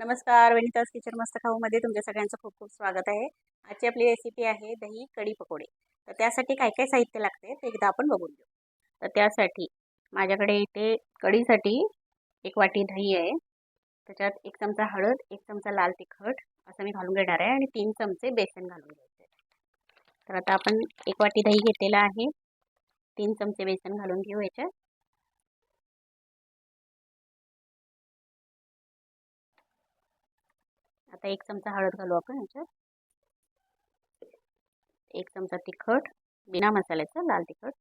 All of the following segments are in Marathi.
नमस्कार वनिताज किचन मस्त खाऊमध्ये तुमच्या सगळ्यांचं खूप खूप स्वागत आहे. आजची आपली रेसिपी आहे दही कढी पकोडे. तर त्यासाठी काय काय साहित्य लागते ते एकदा आपण बघून घेऊ. तर त्यासाठी माझ्याकडे इथे कढीसाठी एक वाटी दही आहे. त्याच्यात एक चमचा हळद एक चमचा लाल तिखट असं मी घालून घेणार आहे आणि तीन चमचे बेसन घालून घ्यायचे तर आता आपण एक वाटी दही घेतलेला आहे. तीन चमचे बेसन घालून घेऊ याच्यात आता एक चमचा हळद घालू आपण याच्यात. एक चमचा तिखट बिना मसाल्याचं लाल तिखट.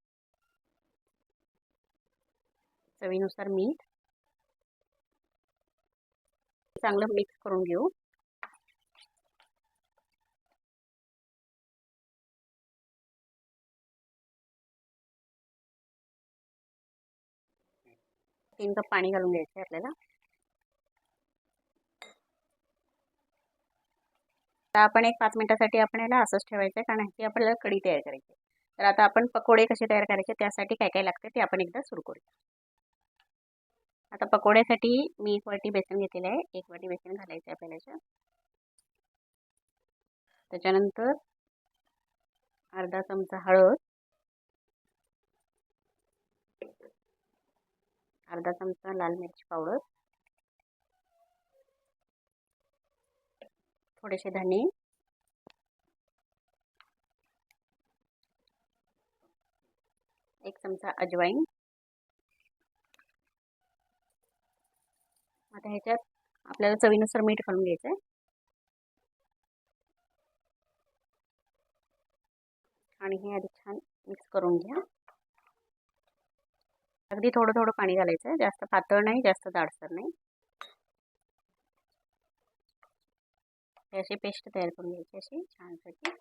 चवीनुसार मीठ. चांगलं मिक्स करून घेऊ. तीन कप पाणी घालून घ्यायचं आहे आपल्याला. आता आपण एक पाच मिनटासाठी आपण याला असंच ठेवायचं आहे कारण ह्याची आपल्याला कढी तयार करायची तर आता आपण पकोडे कसे तयार करायचे त्यासाठी काय काय लागते ते आपण एकदा सुरू करूया. आता पकोड्यासाठी मी एक वाटी बेसन घेतलेलं आहे. एक वाटी बेसन घालायचं आहे आपल्याला त्याच्यानंतर अर्धा चमचा हळद. अर्धा चमचा लाल मिरची पावडर. थोडेसे धने. एक चमचा अजवाईन. आता ह्याच्यात आपल्याला चवीनुसार मीठ घालून घ्यायचं आहे आणि हे आधी छान मिक्स करून घ्या. अगदी थोडं थोडं पाणी घालायचं आहे जास्त पातळ नाही जास्त जाडसर नाही. अशी पेस्ट तयार करून घ्यायची अशी छानपैकी.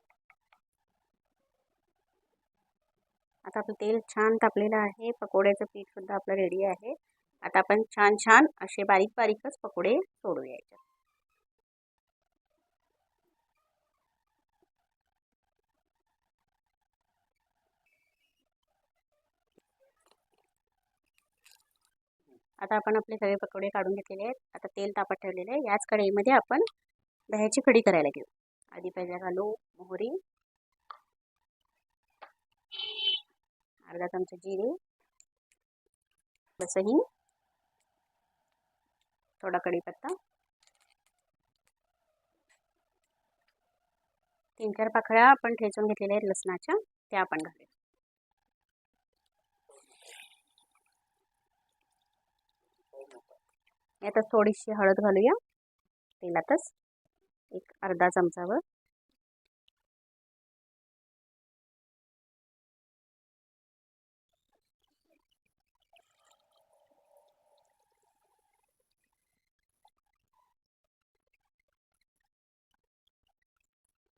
आता आपलं तेल छान तापलेलं आहे. पकोड्याचं पीठसुद्धा आपलं रेडी आहे. आता आपण छान छान असे बारीक बारीकच पकोडे सोडू यायचे आता आपण आपले सगळे पकोडे काढून घेतलेले आहेत. आता तेल तापत ठेवलेले आहे. याच कढईमध्ये आपण दह्याची कढी करायला घेऊ. आधी पहिल्या घालू मोहरी. अर्धा चमचा जिरे. लसही. थोडा कढीपत्ता. तीन चार पाकळ्या आपण ठेचून घेतलेल्या आहेत लसणाच्या त्या आपण घालूया. यातच थोडीशी हळद घालूया. तेलातच. एक अर्धा चमचावर.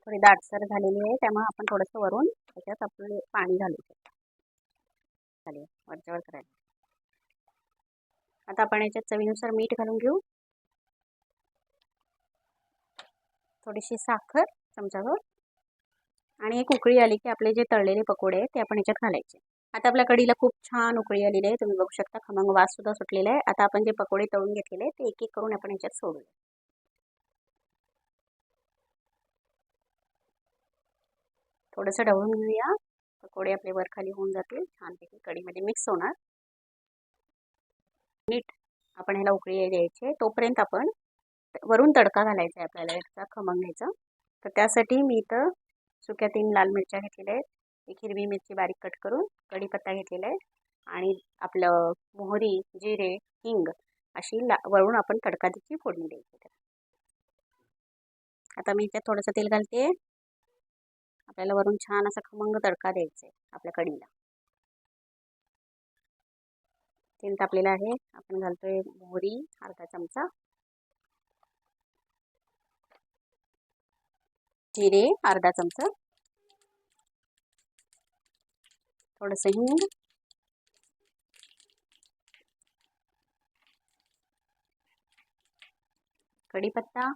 थोडी दाटसर झालेली आहे त्यामुळे आपण थोडंसं वरून त्याच्यात आपलं पाणी घालू चालेल वरच्यावर करायला आता आपण याच्यात चवीनुसार मीठ घालून घेऊ. थोडीशी साखर चमचाभर आणि एक उकळी आली की आपले जे तळलेले पकोडे आहेत ते आपण याच्यात घालायचे. आता आपल्या कडीला खूप छान उकळी आलेली आहे तुम्ही बघू शकता. खमंग वास सुद्धा सुटलेला आहे. आता आपण जे पकोडे तळून घेतलेले आहेत ते एक एक करून आपण याच्यात सोडूया. थोडंसं ढवळून घेऊया. पकोडे आपले वर खाली होऊन जातील. छानपैकी कढीमध्ये मिक्स होणार. नीट आपण ह्याला उकळी द्यायची. तोपर्यंत आपण वरून तडका घालायचा आहे आपल्याला याचा खमंग घ्यायचा. तर त्यासाठी मी इथं सुक्या तीन लाल मिरच्या घेतलेल्या आहेत. एक हिरवी मिरची बारीक कट करून कढीपत्ता घेतलेला आहे. आणि आपलं मोहरी जिरे हिंग अशी ला वरून आपण तडका त्याची फोडणी द्यायची आता मी इथे थोडंसं तेल घालते. आपल्याला वरून छान असा खमंग तडका द्यायचा आहे आपल्या कढीला. तेल तापलेलं आहे. आपण घालतोय मोहरी अर्धा चमचा. जिरे अर्धा चमचा. थोडंसं हिंग. कढीपत्ता.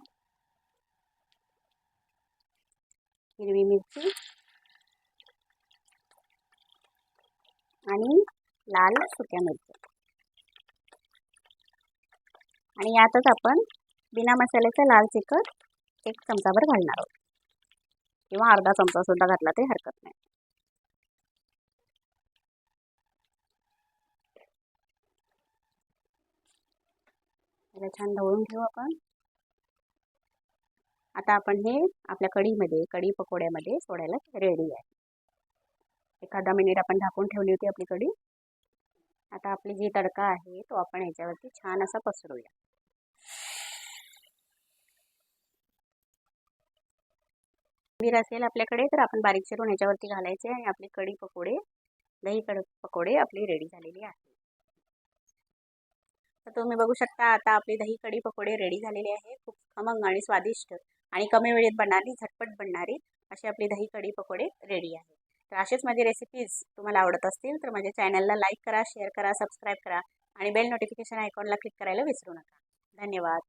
हिरवी मिरची. आणि लाल सुक्या मिरच्या. आणि यातच आपण बिना मसाल्याचं लाल तिखट एक चमचाभर घालणार आहोत. किंवा अर्धा चमचा सुद्धा घातला तरी हरकत नाही. त्याला छान ढवळून घेऊ आपण. आता आपण हे आपल्या कढीमध्ये कढी पकोड्यामध्ये सोडायला रेडी आहे. एखादा मिनिट आपण झाकून ठेवली होती आपली कढी. आता आपली जी तडका आहे तो आपण ह्याच्यावरती छान असा पसरूया. कोथिंबीर असेल आपल्याकडे तर आपण बारीक चिरून ह्याच्यावरती घालायचे आणि आपली कढी पकोडे दही कड पकोडे आपली रेडी झालेली आहे तर तुम्ही बघू शकता आता आपली दही कढी पकोडे रेडी झालेले आहे खूप खमंग आणि स्वादिष्ट आणि कमी वेळेत बनणारी झटपट बनणारी अशी आपली दही कढी पकोडे रेडी आहे तर असेच माझी रेसिपीज तुम्हाला आवडत असतील तर माझ्या चॅनलला लाईक करा शेअर करा सबस्क्राईब करा आणि बेल नोटिफिकेशन आयकॉनला क्लिक करायला विसरू नका. धन्यवाद.